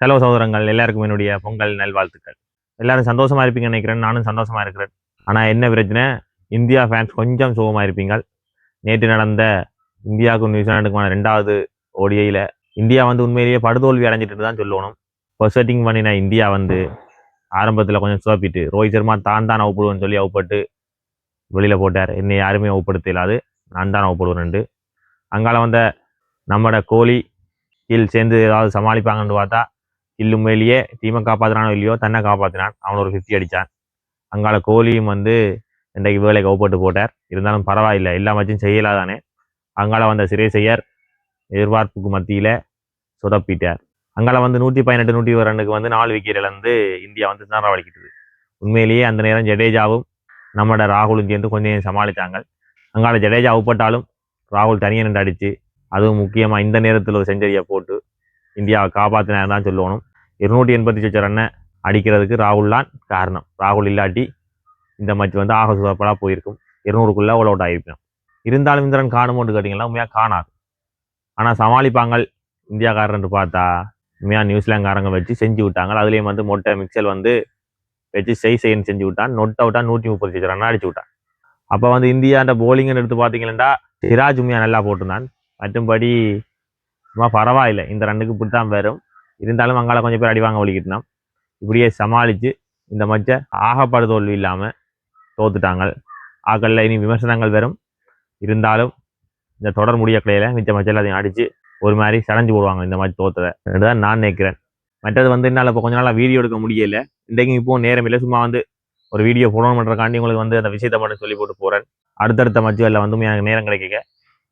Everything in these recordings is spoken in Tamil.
ஹலோ சகோதரங்கள் எல்லாருக்கும் என்னுடைய பொங்கல் நல்வாழ்த்துக்கள். எல்லாரும் சந்தோஷமா இருப்பீங்கன்னு நினைக்கிறேன். நானும் சந்தோஷமா இருக்கிறேன். ஆனால் என்ன பிரச்சனை? இந்தியா ஃபேன்ஸ் கொஞ்சம் சுகமாக இருப்பீங்க நேற்று நடந்த இந்தியாவுக்கும் நியூசிலாண்டுக்குமான ரெண்டாவது ஓடிஐல இந்தியா வந்து உண்மையிலேயே படுதோல்வி அடைஞ்சிட்டு தான் சொல்லணும். பொசட்டிங் பண்ணின இந்தியா வந்து ஆரம்பத்தில் கொஞ்சம் சோப்பிட்டு ரோஹித் சர்மா தான் தான் அவுப்படுவேன்னு சொல்லி அவுப்பட்டு வெளியில் போட்டார். என்னை யாருமே அவுப்படுத்த இல்லாது நான் தான் அவுப்படுவேன்ட்டு அங்கால வந்த நம்மட கோலி கீழ் சேர்ந்து ஏதாவது சமாளிப்பாங்கன்னு பார்த்தா கில் உண்மையிலேயே டீமை காப்பாற்றினானோ இல்லையோ தன்னை காப்பாற்றினான் அவன் ஒரு ஃபிஃப்டி அடித்தான் அங்கால கோலியும் வந்து இன்றைக்கு வேலை கவுப்பட்டு போட்டார். இருந்தாலும் பரவாயில்லை எல்லா மச்சும் செய்யலாதானே. அங்கால வந்த சிறைசெய்யர் எதிர்பார்ப்புக்கு மத்தியில் சொதப்பிட்டார். அங்கால வந்து நூற்றி பதினெட்டு நூற்றி ரன்னுக்கு வந்து நாலு விக்கெட் இழந்து இந்தியா வந்து திணறவழிக்கிட்டது உண்மையிலேயே அந்த நேரம் ஜடேஜாவும் நம்மட ராகுலும் சேர்ந்து கொஞ்சம் சமாளித்தாங்க அங்கால ஜடேஜா உப்பட்டாலும் ராகுல் தனியாக நின்று அடித்து அதுவும் முக்கியமாக இந்த நேரத்தில் ஒரு செஞ்சரியை போட்டு இந்தியாவை காப்பாற்றினார் தான் சொல்லணும். இருநூற்றி எண்பத்தி சொச்ச ரன்னை அடிக்கிறதுக்கு ராகுல் தான் காரணம். ராகுல் இல்லாட்டி இந்த மேட்ச் வந்து ஆக சுதப்படாக போயிருக்கும். இருநூறுக்குள்ளே ஓல் அவுட் ஆகிருக்கணும் இருந்தாலும் இந்த ரன் காணுமோன்னு கேட்டிங்கன்னா உண்மையாக காணாது. ஆனால் சமாளிப்பாங்க இந்தியாக்காரன்ட்டு பார்த்தா உண்மையாக நியூசிலாந்துக்காரங்க வச்சு செஞ்சு விட்டாங்க. அதுலேயும் வந்து மொட்டை மிக்சல் வந்து வச்சு செய் செய்யன்னு செஞ்சு விட்டான். நொட் அவுட்டாக நூற்றி முப்பத்தி அஞ்சு ரன் அடிச்சு விட்டான். அப்போ வந்து இந்தியாண்ட போலிங்னு எடுத்து பார்த்தீங்கன்னா சிராஜ் உண்மையாக நல்லா போட்டிருந்தான். மற்றும்படி சும்மா பரவாயில்லை. இந்த ரன்னுக்கு இப்படி தான் வரும். இருந்தாலும் அங்கால கொஞ்சம் பேர் அடிவாங்க ஒழிக்கிட்டோம் இப்படியே சமாளித்து இந்த மச்சை ஆகப்படு தோல்வி இல்லாமல் தோத்துட்டாங்க. ஆக்களில் இனி விமர்சனங்கள் வரும். இருந்தாலும் இந்த தொடர் முடிய கிளையில் மிச்ச மச்சம் எல்லாத்தையும் அடித்து ஒரு மாதிரி சடைஞ்சு போடுவாங்க இந்த மாதிரி தோத்ததை. தான் நான் நினைக்கிறேன். மற்றது வந்து என்னால் இப்போ கொஞ்ச நாளாக வீடியோ எடுக்க முடியல. இன்றைக்கும் இப்போவும் நேரம் இல்லை. சும்மா வந்து ஒரு வீடியோ போடணும் பண்ணுறக்காண்டி உங்களுக்கு வந்து அந்த விஷயத்தை மட்டும் சொல்லி போட்டு போகிறேன் அடுத்தடுத்த மச்சுகளில் வந்து எனக்கு நேரம் கிடைக்க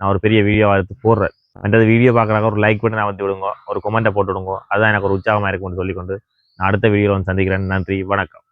நான் ஒரு பெரிய வீடியோ எடுத்து போடுறேன். மற்றது வீடியோ பார்க்குறாங்க ஒரு லைக் பண்ணி நான் வந்து விடுங்க. ஒரு கொமெண்ட்டை போட்டு விடுங்க அதுதான் எனக்கு ஒரு உற்சாகமாக இருக்கும்னு சொல்லிக்கொண்டு நான் அடுத்த வீடியோவில் வந்து சந்திக்கிறேன். நன்றி. வணக்கம்.